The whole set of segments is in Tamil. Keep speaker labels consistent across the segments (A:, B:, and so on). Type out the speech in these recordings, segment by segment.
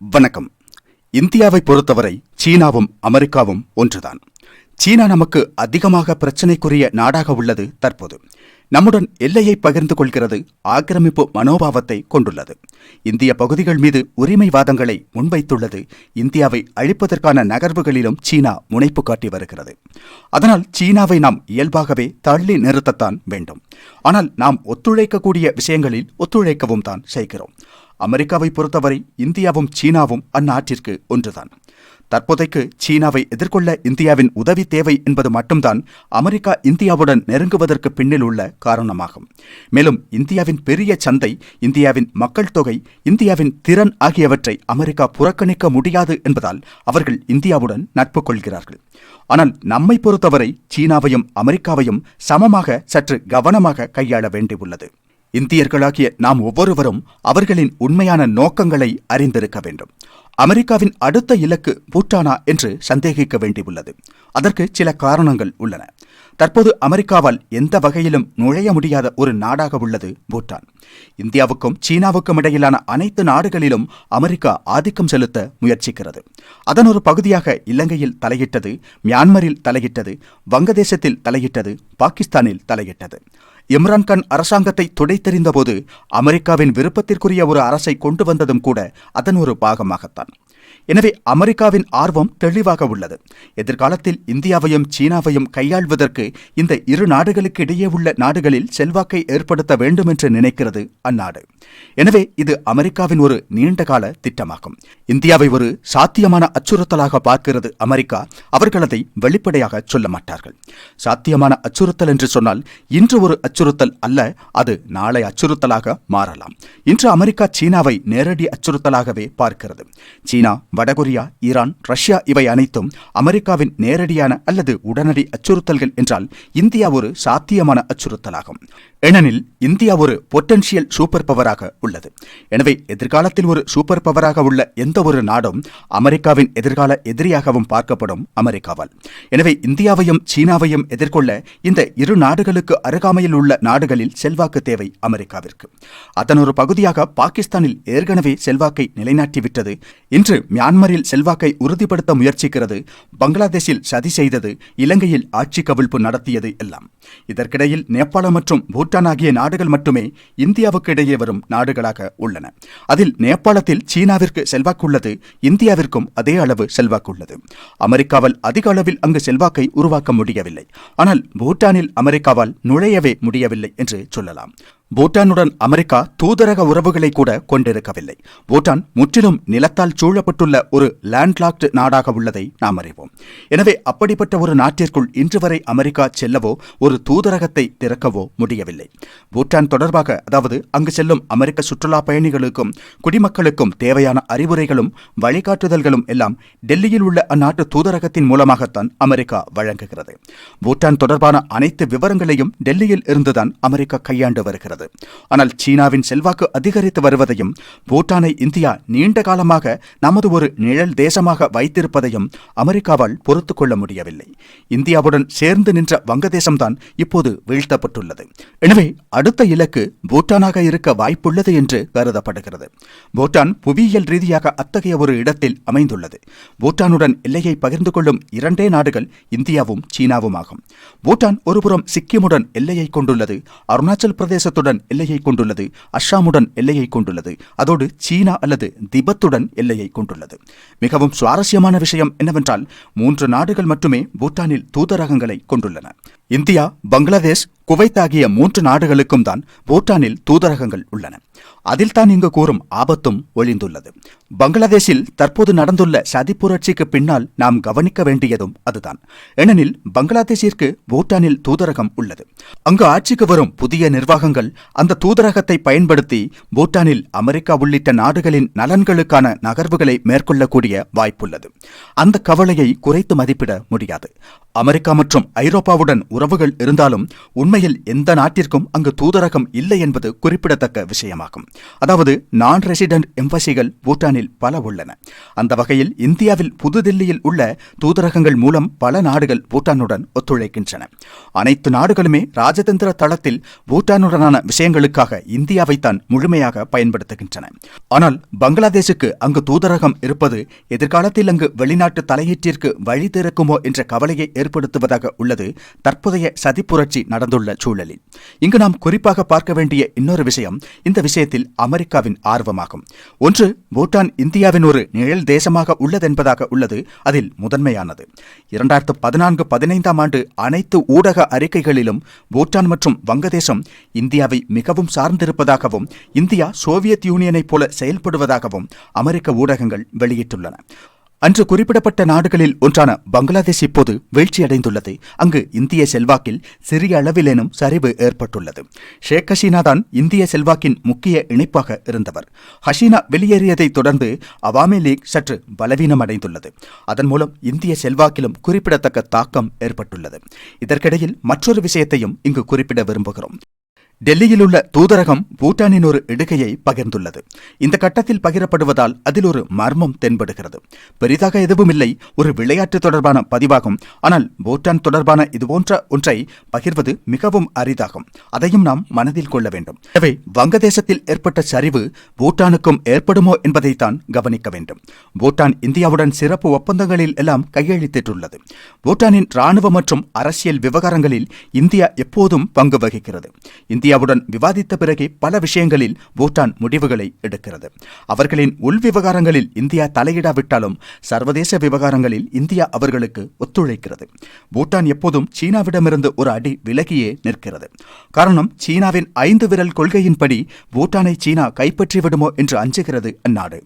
A: வணக்கம். இந்தியாவை பொறுத்தவரை சீனாவும் அமெரிக்காவும் ஒன்றுதான். சீனா நமக்கு அதிகமாக பிரச்சனைக்குரிய நாடாக உள்ளது தற்போது. நம்முடன் எல்லையை பகிர்ந்து கொள்கிறது ஆக்கிரமிப்பு மனோபாவத்தை கொண்டுள்ளது. இந்திய பகுதிகள் மீது உரிமை வாதங்களை முன்வைத்துள்ளது. இந்தியாவை அழிப்பதற்கான நகர்வுகளிலும் சீனா முனைப்பு காட்டி வருகிறது. அதனால் சீனாவை நாம் இயல்பாகவே தள்ளி நிறுத்தத்தான் வேண்டும். ஆனால் நாம் ஒத்துழைக்கக்கூடிய விஷயங்களில் ஒத்துழைக்கவும் தான் செய்கிறோம். அமெரிக்காவை பொறுத்தவரை இந்தியாவும் சீனாவும் அந்நாட்டிற்கு ஒன்றுதான். தற்போதைக்கு சீனாவை எதிர்கொள்ள இந்தியாவின் உதவி தேவை என்பது மட்டும்தான் அமெரிக்கா இந்தியாவுடன் நெருங்குவதற்கு பின்னில் உள்ள காரணமாகும். மேலும் இந்தியாவின் பெரிய சந்தை இந்தியாவின் மக்கள் தொகை இந்தியாவின் திறன் ஆகியவற்றை அமெரிக்கா புறக்கணிக்க முடியாது என்பதால் அவர்கள் இந்தியாவுடன் நட்பு கொள்கிறார்கள். ஆனால் நம்மை பொறுத்தவரை சீனாவையும் அமெரிக்காவையும் சமமாக சற்று கவனமாக கையாள வேண்டியுள்ளது. இந்தியர்களாகிய நாம் ஒவ்வொருவரும் அவர்களின் உண்மையான நோக்கங்களை அறிந்திருக்க வேண்டும். அமெரிக்காவின் அடுத்த இலக்கு பூட்டானா என்று சந்தேகிக்க வேண்டியுள்ளது. அதற்கு சில காரணங்கள் உள்ளன. தற்போது அமெரிக்காவால் எந்த வகையிலும் நுழைய முடியாத ஒரு நாடாக உள்ளது பூட்டான். இந்தியாவுக்கும் சீனாவுக்கும் இடையிலான அனைத்து நாடுகளிலும் அமெரிக்கா ஆதிக்கம் செலுத்த முயற்சிக்கிறது. அதன் ஒரு பகுதியாக இலங்கையில் தலையிட்டது மியான்மரில் தலையிட்டது வங்கதேசத்தில் தலையிட்டது பாகிஸ்தானில் தலையிட்டது. இம்ரான்கான் அரசாங்கத்தை துடைத்தெறிந்தபோது அமெரிக்காவின் விருப்பத்திற்குரிய ஒரு அரசை கொண்டு வந்ததும் கூட அதன் ஒரு பாகமாகத்தான். எனவே அமெரிக்காவின் ஆர்வம் தெளிவாக உள்ளது. எதிர்காலத்தில் இந்தியாவையும் சீனாவையும் கையாள்வதற்கு இந்த இரு நாடுகளுக்கு இடையே உள்ள நாடுகளில் செல்வாக்கை ஏற்படுத்த வேண்டும் என்று நினைக்கிறது அந்நாடு. எனவே இது அமெரிக்காவின் ஒரு நீண்டகால திட்டமாகும். இந்தியாவை ஒரு சாத்தியமான அச்சுறுத்தலாக பார்க்கிறது அமெரிக்கா அவர்கள் அதை வெளிப்படையாக சொல்ல மாட்டார்கள். சாத்தியமான அச்சுறுத்தல் என்று சொன்னால் இன்று ஒரு அச்சுறுத்தல் அல்ல அது நாளை அச்சுறுத்தலாக மாறலாம். இன்று அமெரிக்கா சீனாவை நேரடி அச்சுறுத்தலாகவே பார்க்கிறது. சீனா வடகொரியா ஈரான் ரஷ்யா இவை அனைத்தும் அமெரிக்காவின் நேரடியான அல்லது உடனடி அச்சுறுத்தல்கள் என்றால் இந்தியா ஒரு சாத்தியமான அச்சுறுத்தலாகும். ஏனெனில் இந்தியா ஒரு பொட்டன்ஷியல் சூப்பர் பவராக உள்ளது. எனவே எதிர்காலத்தில் ஒரு சூப்பர் பவராக உள்ள எந்த ஒரு நாடும் அமெரிக்காவின் எதிர்கால எதிரியாகவும் பார்க்கப்படும் அமெரிக்காவால். எனவே இந்தியாவையும் சீனாவையும் எதிர்கொள்ள இந்த இரு நாடுகளுக்கு அருகாமையில் உள்ள நாடுகளில் செல்வாக்கு தேவை அமெரிக்காவிற்கு. அதன் ஒரு பகுதியாக பாகிஸ்தானில் ஏற்கனவே செல்வாக்கை நிலைநாட்டிவிட்டது. இன்று மியான்மரில் செல்வாக்கை உறுதிப்படுத்த முயற்சிக்கிறது. பங்களாதேஷில் சதி செய்தது. இலங்கையில் ஆட்சி கவிழ்ப்பு நடத்தியது எல்லாம். இதற்கிடையில் நேபாளம் மற்றும் பூட்டான் ஆகிய நாடுகள் மட்டுமே இந்தியாவுக்கு இடையே வரும் நாடுகளாக உள்ளன. அதில் நேபாளத்தில் சீனாவிற்கு செல்வாக்குள்ளது இந்தியாவிற்கும் அதே அளவு செல்வாக்குள்ளது. அமெரிக்காவால் அதிக அளவில் அங்கு செல்வாக்கை உருவாக்க முடியவில்லை. ஆனால் பூட்டானில் அமெரிக்காவால் நுழையவே முடியவில்லை என்று சொல்லலாம். பூட்டானுடன் அமெரிக்கா தூதரக உறவுகளை கூட கொண்டிருக்கவில்லை. பூட்டான் முற்றிலும் நிலத்தால் சூழப்பட்டுள்ள ஒரு லேண்ட்லாக்டு நாடாக உள்ளதை நாம் அறிவோம். எனவே அப்படிப்பட்ட ஒரு நாட்டிற்குள் இன்று வரை அமெரிக்கா செல்லவோ ஒரு தூதரகத்தை திறக்கவோ முடியவில்லை. பூட்டான் தொடர்பாக அதாவது அங்கு செல்லும் அமெரிக்க சுற்றுலா பயணிகளுக்கும் குடிமக்களுக்கும் தேவையான அறிவுரைகளும் வழிகாட்டுதல்களும் எல்லாம் டெல்லியில் உள்ள அந்நாட்டு தூதரகத்தின் மூலமாகத்தான் அமெரிக்கா வழங்குகிறது. பூட்டான் தொடர்பான அனைத்து விவரங்களையும் டெல்லியில் இருந்துதான் அமெரிக்கா கையாண்டு வருகிறது. ஆனால் சீனாவின் செல்வாக்கு அதிகரித்து வருவதையும் பூட்டானை இந்தியா நீண்ட காலமாக நமது ஒரு நிழல் தேசமாக வைத்திருப்பதையும் அமெரிக்காவால் பொறுத்து கொள்ள முடியவில்லை. இந்தியாவுடன் சேர்ந்து நின்ற வங்கதேசம்தான் இப்போது வீழ்த்தப்பட்டுள்ளது. எனவே அடுத்த இலக்கு பூட்டானாக இருக்க வாய்ப்புள்ளது என்று கருதப்படுகிறது. பூட்டான் புவியியல் ரீதியாக அத்தகைய ஒரு இடத்தில் அமைந்துள்ளது. பூட்டானுடன் எல்லையை பகிர்ந்து கொள்ளும் இரண்டே நாடுகள் இந்தியாவும் சீனாவும் ஆகும் பூட்டான் ஒருபுறம் சிக்கிமுடன் எல்லையை கொண்டுள்ளது. அருணாச்சல் பிரதேசத்துடன் எல்லையை கொண்டுள்ளது. அஸ்ஸாமுடன் எல்லையை கொண்டுள்ளது. அதோடு சீனா அல்லது திபத்துடன் எல்லையை கொண்டுள்ளது. மிகவும் சுவாரஸ்யமான விஷயம் என்னவென்றால் மூன்று நாடுகள் மட்டுமே பூட்டானில் தூதரகங்களை கொண்டுள்ளன. இந்தியா பங்களாதேஷ் குவைத் ஆகிய மூன்று நாடுகளுக்கும் தான் பூட்டானில் தூதரகங்கள் உள்ளன. அதில்தான் இங்கு கூறும் ஆபத்தும் ஒளிந்துள்ளது பங்களாதேஷில் தற்போது நடந்துள்ள சதி புரட்சிக்கு பின்னால் நாம் கவனிக்க வேண்டியதும் அதுதான். ஏனெனில் பங்களாதேஷிற்கு பூட்டானில் தூதரகம் உள்ளது. அங்கு ஆட்சிக்கு வரும் புதிய நிர்வாகங்கள் அந்த தூதரகத்தை பயன்படுத்தி பூட்டானில் அமெரிக்கா உள்ளிட்ட நாடுகளின் நலன்களுக்கான நகர்வுகளை மேற்கொள்ளக்கூடிய வாய்ப்புள்ளது. அந்த கவலையை குறைத்து மதிப்பிட முடியாது. அமெரிக்கா மற்றும் ஐரோப்பாவுடன் உறவுகள் இருந்தாலும் உண்மையில் எந்த நாட்டிற்கும் அங்கு தூதரகம் இல்லை என்பது குறிப்பிடத்தக்க விஷயமாகும். அதாவது நான் ரெசிடென்ட் எம்பசிகள் பூட்டானில் பல உள்ளன. அந்த வகையில் இந்தியாவில் புதுதில்லியில் உள்ள தூதரகங்கள் மூலம் பல நாடுகள் பூட்டானுடன் ஒத்துழைக்கின்றன. அனைத்து நாடுகளுமே ராஜதந்திர தளத்தில் பூட்டானுடனான விஷயங்களுக்காக இந்தியாவைத்தான் முழுமையாக பயன்படுத்துகின்றன. ஆனால் பங்களாதேஷுக்கு அங்கு தூதரகம் இருப்பது எதிர்காலத்தில் அங்கு வெளிநாட்டு தலையீட்டிற்கு வழி திறக்குமோ என்ற கவலையை ஏற்படுத்துவதாக உள்ளது தற்போதைய சதிப்புரட்சி நடந்துள்ள சூழலில். இங்கு நாம் குறிப்பாக பார்க்க வேண்டிய இன்னொரு விஷயம் இந்த விஷயத்தில் அமெரிக்காவின் ஆர்வமாகும். ஒன்று பூட்டான் இந்தியாவின் ஒரு நிழல் தேசமாக உள்ளதென்பதாக உள்ளது அதில் முதன்மையானது. இரண்டாயிரத்து பதினான்கு பதினைந்தாம் ஆண்டு அனைத்து ஊடக அறிக்கைகளிலும் பூட்டான் மற்றும் வங்கதேசம் இந்தியாவை மிகவும் சார்ந்திருப்பதாகவும் இந்தியா சோவியத் யூனியனைப் போல செயல்படுவதாகவும் அமெரிக்க ஊடகங்கள் வெளியிட்டுள்ளன. அன்று குறிப்பிடப்பட்ட நாடுகளில் ஒன்றான பங்களாதேஷ் இப்போது வீழ்ச்சியடைந்துள்ளது. அங்கு இந்திய செல்வாக்கில் சிறிய அளவிலேனும் சரிவு ஏற்பட்டுள்ளது. ஷேக் ஹசீனா தான் இந்திய செல்வாக்கின் முக்கிய இணைப்பாக இருந்தவர். ஹசீனா வெளியேறியதைத் தொடர்ந்து அவாமி லீக் சற்று பலவீனமடைந்துள்ளது. அதன் மூலம் இந்திய செல்வாக்கிலும் குறிப்பிடத்தக்க தாக்கம் ஏற்பட்டுள்ளது. இதற்கிடையில் மற்றொரு விஷயத்தையும் இங்கு குறிப்பிட விரும்புகிறோம். டெல்லியில் உள்ள தூதரகம் பூட்டானின் ஒரு இடுகையை பகிர்ந்துள்ளது. இந்த கட்டத்தில் பகிரப்படுவதால் அதில் ஒரு மர்மம் தென்படுகிறது. பெரிதாக எதுவும் இல்லை ஒரு விளையாட்டு தொடர்பான பதிவாகும். ஆனால் பூட்டான் தொடர்பான இதுபோன்ற ஒன்றை பகிர்வது மிகவும் அரிதாகும். அதையும் நாம் மனதில் கொள்ள வேண்டும். எனவே வங்கதேசத்தில் ஏற்பட்ட சரிவு பூட்டானுக்கும் ஏற்படுமோ என்பதைத்தான் கவனிக்க வேண்டும். பூட்டான் இந்தியாவுடன் சிறப்பு ஒப்பந்தங்களில் எல்லாம் கையெழுத்திட்டுள்ளது. பூட்டானின் ராணுவ மற்றும் அரசியல் விவகாரங்களில் இந்தியா எப்போதும் பங்கு வகிக்கிறது. இந்திய இந்தியாவுடன் விவாதித்த பிறகே பல விஷயங்களில் பூட்டான் முடிவுகளை எடுக்கிறது. அவர்களின் உள் விவகாரங்களில் இந்தியா தலையிடாவிட்டாலும் சர்வதேச விவகாரங்களில் இந்தியா அவர்களுக்கு ஒத்துழைக்கிறது. பூட்டான் எப்போதும் சீனாவிடமிருந்து ஒரு அடி விலகியே நிற்கிறது. காரணம் சீனாவின் ஐந்து விரல் கொள்கையின்படி பூட்டானை சீனா கைப்பற்றி விடுமோ என்று அஞ்சுகிறது அந்நாடு.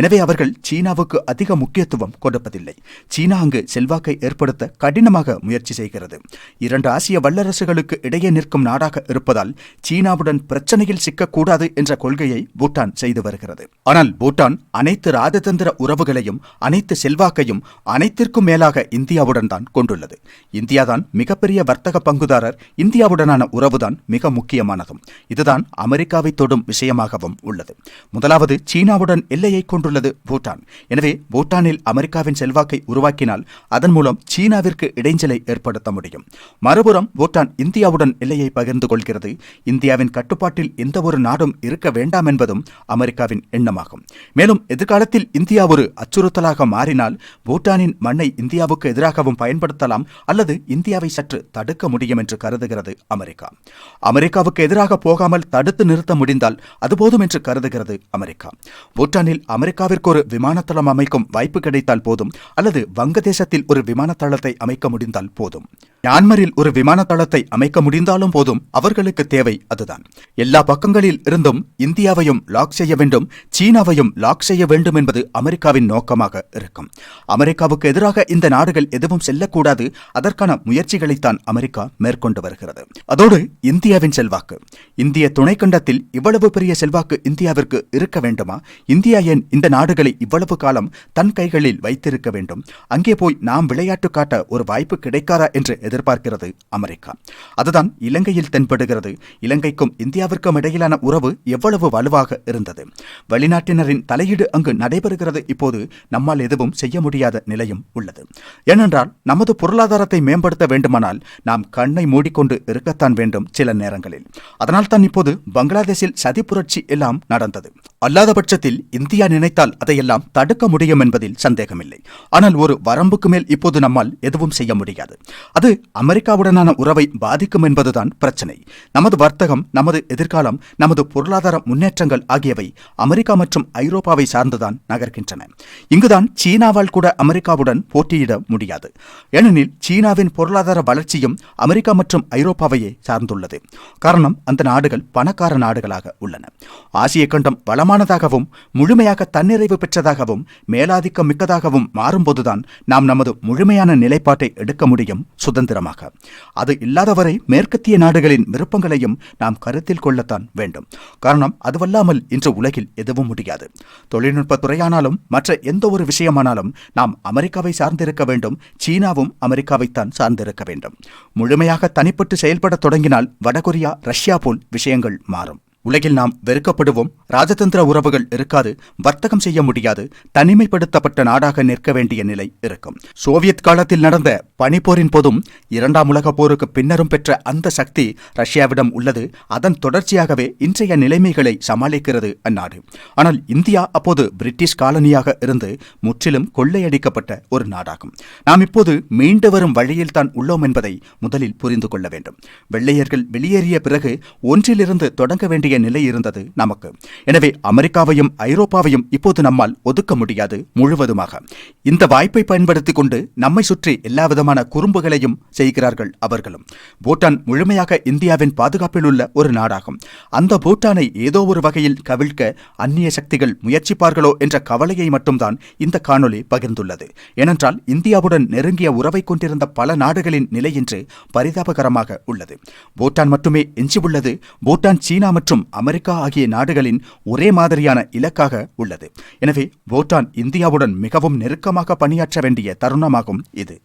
A: எனவே அவர்கள் சீனாவுக்கு அதிக முக்கியத்துவம் கொடுப்பதில்லை. சீனா அங்கு செல்வாக்கை ஏற்படுத்த கடினமாக முயற்சி செய்கிறது. இரண்டு ஆசிய வல்லரசுகளுக்கு இடையே நிற்கும் நாடாக இருப்பதால் சீனாவுடன் பிரச்சனையில் சிக்கக்கூடாது என்ற கொள்கையை பூட்டான் செய்து வருகிறது. ஆனால் பூட்டான் அனைத்து ராஜதந்திர உறவுகளையும் அனைத்து செல்வாக்கையும் அனைத்திற்கும் மேலாக இந்தியாவுடன் தான் கொண்டுள்ளது. இந்தியாதான் மிகப்பெரிய வர்த்தக பங்குதாரர் இந்தியாவுடனான உறவுதான் மிக முக்கியமானதும். இதுதான் அமெரிக்காவை தொடும் விஷயமாகவும் உள்ளது. முதலாவது சீனாவுடன் எல்லையை கொண்டுள்ளது பூட்டான். எனவே பூட்டானில் அமெரிக்காவின் செல்வாக்கை உருவாக்கினால் அதன் மூலம் சீனாவிற்கு இடைஞ்சலை ஏற்படுத்த முடியும். மறுபுறம் பூட்டான் இந்தியாவுடன் எல்லையை பகிர்ந்து கொள்கிறது. இந்தியாவின் கட்டுப்பாட்டில் எந்த ஒரு நாடும் இருக்க வேண்டாம் என்பதும் அமெரிக்காவின் எண்ணமாகும். மேலும் எதிர்காலத்தில் இந்தியா ஒரு அச்சுறுத்தலாக மாறினால் பூட்டானின் மண்ணை இந்தியாவுக்கு எதிராகவும் பயன்படுத்தலாம் அல்லது இந்தியாவை சற்று தடுக்க முடியும் என்று கருதுகிறது அமெரிக்கா. அமெரிக்காவுக்கு எதிராக போகாமல் தடுத்து நிறுத்த முடிந்தால் அது போதும் என்று கருதுகிறது அமெரிக்கா. பூட்டானில் அமெரிக்காவிற்கு ஒரு விமானத்தளம் அமைக்கும் வாய்ப்பு கிடைத்தால் போதும் அல்லது வங்கதேசத்தில் ஒரு விமானத்தளத்தை அமைக்க முடிந்தால் போதும். மியான்மரில் ஒரு விமான தளத்தை அமைக்க முடிந்தாலும் போதும் அவர்களுக்கு தேவை அதுதான். எல்லா பக்கங்களில் இருந்தும் இந்தியாவையும் லாக் செய்ய வேண்டும் சீனாவையும் லாக் செய்ய வேண்டும் என்பது அமெரிக்காவின் நோக்கமாக இருக்கும். அமெரிக்காவுக்கு எதிராக இந்த நாடுகள் எதுவும் செல்லக்கூடாது அதற்கான முயற்சிகளைத்தான் அமெரிக்கா மேற்கொண்டு வருகிறது. அதோடு இந்தியாவின் செல்வாக்கு. இந்திய துணைக்கண்டத்தில் இவ்வளவு பெரிய செல்வாக்கு இந்தியாவிற்கு இருக்க வேண்டுமா? இந்தியா ஏன் இந்த நாடுகளை இவ்வளவு காலம் தன் கைகளில் வைத்திருக்க வேண்டும்? அங்கே போய் நாம் விளையாட்டு காட்ட ஒரு வாய்ப்பு கிடைக்காதா என்று எதிர்பார்க்கிறது அமெரிக்கா. அதுதான் இலங்கையில் தென்படுகிறது. இலங்கைக்கும் இந்தியாவிற்கும் இடையிலான உறவு எவ்வளவு வலுவாக இருந்தது. வெளிநாட்டினரின் தலையீடு அங்கு நடைபெறுகிறது. இப்போது நம்மால் எதுவும் செய்ய முடியாத நிலையும் உள்ளது. ஏனென்றால் நமது பொருளாதாரத்தை மேம்படுத்த வேண்டுமானால் நாம் கண்ணை மூடிக்கொண்டு இருக்கத்தான் வேண்டும் சில நேரங்களில். அதனால் தான் இப்போது பங்களாதேஷில் சதி புரட்சி எல்லாம் நடந்தது. அல்லாத பட்சத்தில் இந்தியா நினைத்தால் அதையெல்லாம் தடுக்க முடியும் என்பதில் சந்தேகமில்லை. ஆனால் ஒரு வரம்புக்கு மேல் இப்போது நம்மால் எதுவும் செய்ய முடியாது. அது அமெரிக்காவுடனான உறவை பாதிக்கும் என்பதுதான் பிரச்சனை. நமது வர்த்தகம் நமது எதிர்காலம் நமது பொருளாதார முன்னேற்றங்கள் ஆகியவை அமெரிக்கா மற்றும் ஐரோப்பாவை சார்ந்துதான் நகர்கின்றன. இங்குதான் சீனாவால் கூட அமெரிக்காவுடன் போட்டியிட முடியாது. ஏனெனில் சீனாவின் பொருளாதார வளர்ச்சியும் அமெரிக்கா மற்றும் ஐரோப்பாவையே சார்ந்துள்ளது. காரணம் அந்த நாடுகள் பணக்கார நாடுகளாக உள்ளன. ஆசிய கண்டம் வளம் சமமானதாகவும் முழுமையாக தன்னிறைவு பெற்றதாகவும் மேலாதிக்கம் மிக்கதாகவும் மாறும்போதுதான் நாம் நமது முழுமையான நிலைப்பாட்டை எடுக்க முடியும் சுதந்திரமாக. அது இல்லாதவரை மேற்கத்திய நாடுகளின் விருப்பங்களையும் நாம் கருத்தில் கொள்ளத்தான் வேண்டும். காரணம் அதுவல்லாமல் இன்று உலகில் எதுவும் முடியாது. தொழில்நுட்ப துறையானாலும் மற்ற எந்த ஒரு விஷயமானாலும் நாம் அமெரிக்காவை சார்ந்திருக்க வேண்டும். சீனாவும் அமெரிக்காவைத்தான் சார்ந்திருக்க வேண்டும். முழுமையாக தனிப்பட்டு செயல்பட தொடங்கினால் வடகொரியா ரஷ்யா போல் விஷயங்கள் மாறும். உலகில் நாம் வெறுக்கப்படுவோம். ராஜதந்திர உறவுகள் இருக்காது. வர்த்தகம் செய்ய முடியாது. தனிமைப்படுத்தப்பட்ட நாடாக நிற்க வேண்டிய நிலை இருக்கும். சோவியத் காலத்தில் நடந்த பனிப்போரின் போதும் இரண்டாம் உலகப் போருக்கு பின்னரும் பெற்ற அந்த சக்தி ரஷ்யாவிடம் உள்ளது. அதன் தொடர்ச்சியாகவே இன்றைய நிலைமைகளை சமாளிக்கிறது அந்நாடு. ஆனால் இந்தியா அப்போது பிரிட்டிஷ் காலனியாக இருந்து முற்றிலும் கொள்ளையடிக்கப்பட்ட ஒரு நாடாகும். நாம் இப்போது மீண்டு வரும் வழியில்தான் உள்ளோம் என்பதை முதலில் புரிந்து கொள்ள வேண்டும். வெள்ளையர்கள் வெளியேறிய பிறகு ஒன்றிலிருந்து தொடங்க வேண்டிய நிலை இருந்தது நமக்கு. எனவே அமெரிக்காவையும் ஐரோப்பாவையும் இப்போது நம்மால் ஒதுக்க முடியாது முழுவதுமாக. இந்த வாய்ப்பை பயன்படுத்திக் கொண்டு நம்மை சுற்றி எல்லாவிதமான குறும்புகளையும் செய்கிறார்கள் அவர்களும். பூட்டான் முழுமையாக இந்தியாவின் பாதுகாப்பில் உள்ள ஒரு நாடாகும். அந்த பூட்டானை ஏதோ ஒரு வகையில் கவிழ்க்க அந்நிய சக்திகள் முயற்சிப்பார்களோ என்ற கவலையை மட்டும்தான் இந்த காணொளி பகிர்ந்துள்ளது. ஏனென்றால் இந்தியாவுடன் நெருங்கிய உறவை கொண்டிருந்த பல நாடுகளின் நிலை இன்று பரிதாபகரமாக உள்ளது. பூட்டான் மட்டுமே எஞ்சியுள்ளது. பூட்டான் சீனா மற்றும் மற்றும் அமெரிக்கா ஆகிய நாடுகளின் ஒரே மாதிரியான இலக்காக உள்ளது. எனவே பூட்டான் இந்தியாவுடன் மிகவும் நெருக்கமாக பணியாற்ற வேண்டிய தருணமாகும் இது.